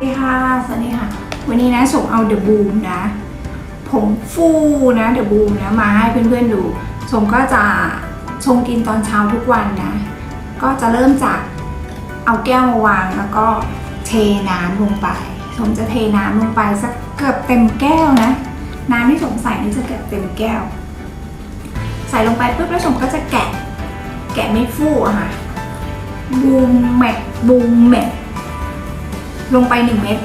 สวัสดีค่ะ สวัสดีค่ะ วันนี้นะส่งเอาเดอะบูมนะผงฟูนะเดอะบูมนะมาให้เพื่อนๆดูชมก็จะชงกินตอนเช้าทุกวันนะ ก็จะเริ่มจากเอาแก้วมาวางแล้วก็เทน้ำลงไปชมจะเทน้ำลงไปสักเกือบเต็มแก้วนะ น้ำที่ชมใส่นี่จะเกือบเต็มแก้ว ใส่ลงไปปุ๊บแล้วชมก็จะแกะ แกะไม่ฟูอะค่ะบูมเม็ดบูมเม็ด ลงไป 1 เม็ด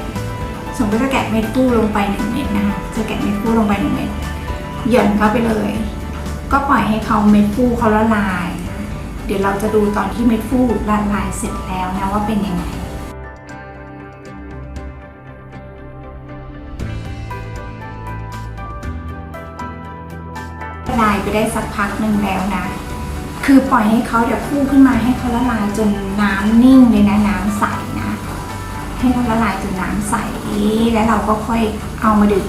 สมมติจะแกะเม็ดฟูลงไป 1 เม็ดนะคะจะแกะเม็ดฟูลงไป 1 เม็ดหย่อนเข้าไปเลย ก็ปล่อยให้เขาเม็ดฟูเขาละลาย เดี๋ยวเราจะดูตอนที่เม็ดฟูละลายเสร็จแล้วนะว่าเป็นยังไงละลายไปได้สักพักหนึ่งแล้วนะ คือปล่อยให้เขาเดี๋ยวฟูขึ้นมาให้เขาละลายจนน้ำนิ่งเลยนะน้ำใสนะ ให้เขาละลายจนน้ำใส แล้วเราก็ค่อยเอามาดื่ม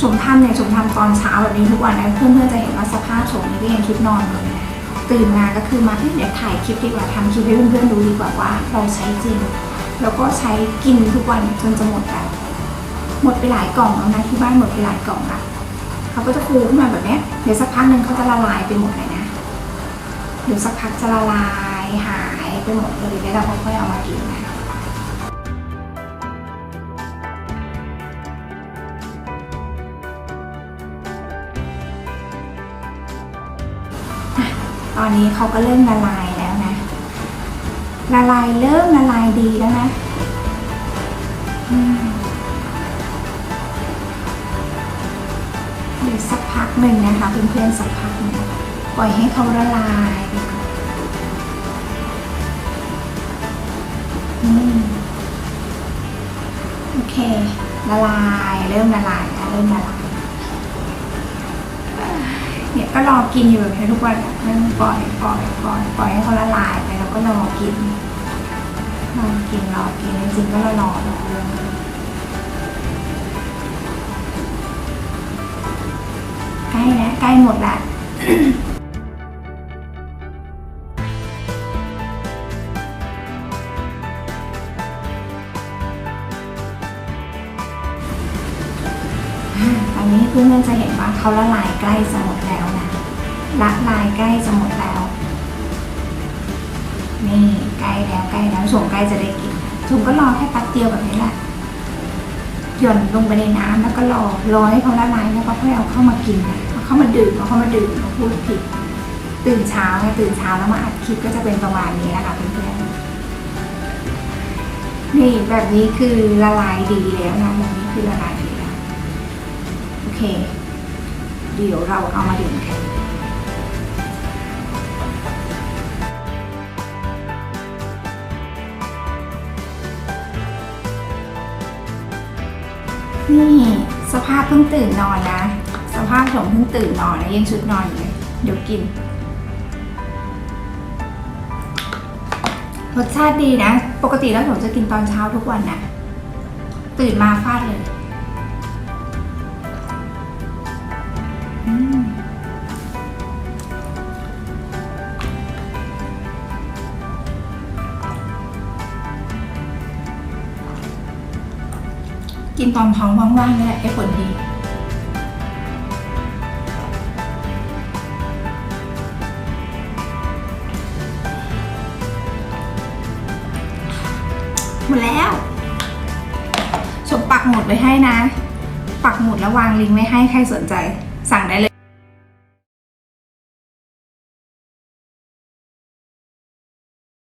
ชมทำเนี่ยชมทำตอนเช้าแบบนี้ทุกวันนะเพื่อนๆจะเห็นว่าสภาพชมนี่ก็ยังชุดนอนอยู่เลยนะตื่นมาก็คือมาเอ้ยเดี๋ยวถ่ายคลิปดีกว่าทำคลิปให้เพื่อนๆดูดีกว่าว่าเราใช้จริง แล้วก็ใช้กินทุกวันจนจะหมดแบบหมดไปหลายกล่องแล้วนะที่บ้านหมดไปหลายกล่องละเขาก็จะฟูขึ้นมาแบบนี้เดี๋ยวสักพักหนึ่งเขาจะละลายไปหมดเลยนะเดี๋ยวสักพักจะละลาย หายไปหมดเลยแล้วเราค่อยเอามากินนะตอนนี้เขาก็เริ่มละลายแล้วนะ ละลายเริ่มละลายดีแล้วนะเดี๋ยวสักพักหนึ่งนะคะเพื่อนๆสักพักหนึ่งปล่อยให้เขาละลายไป โอเค ละลาย เริ่มละลายแล้วเริ่มละลายเนี่ยก็รอกินอยู่แบบนี้ทุกวันอะไม่ปล่อยปล่อยปล่อยปล่อยให้เขาละลายไปแล้วก็รอกินรอกินรอกินจริงๆก็รอรอรอเรื่องใกล้แล้วใกล้หมดละ เพื่อนๆจะเห็นว่าเขาละลายใกล้จะหมดแล้วนะละลายใกล้จะหมดแล้ว นี่ใกล้แล้วใกล้แล้วส่งใกล้จะได้กินส่งก็รอแค่แป๊บเดียวแบบนี้แหละหย่อนลงไปในน้ำแล้วก็รอรอให้เขาละลายแล้วก็ค่อยเอาเข้ามากินเอาเข้ามาดื่มเอาเข้ามาดื่มเราพูดผิดตื่นเช้าไงตื่นเช้าแล้วมาอัดคลิปก็จะเป็นประมาณนี้นะคะเพื่อนๆนี่แบบนี้คือละลายดีแล้วนะแบบนี้คือละลายดี เคเดี๋ยวเราเอามาดื่มกันนี่สภาพเพิ่งตื่นนอนนะ สภาพผมเพิ่งตื่นนอนนะยังชุดนอนอยู่เลยเดี๋ยวกิน รสชาติดีนะ ปกติแล้วผมจะกินตอนเช้าทุกวันนะ ตื่นมาฟาดเลย กินตอนท้องว่างๆนี่แหละได้ผลดีหมดแล้วสมปักหมุดไว้ให้นะ ปักหมุดแล้ววางลิงก์ไว้ให้ใครสนใจ สั่งได้เลย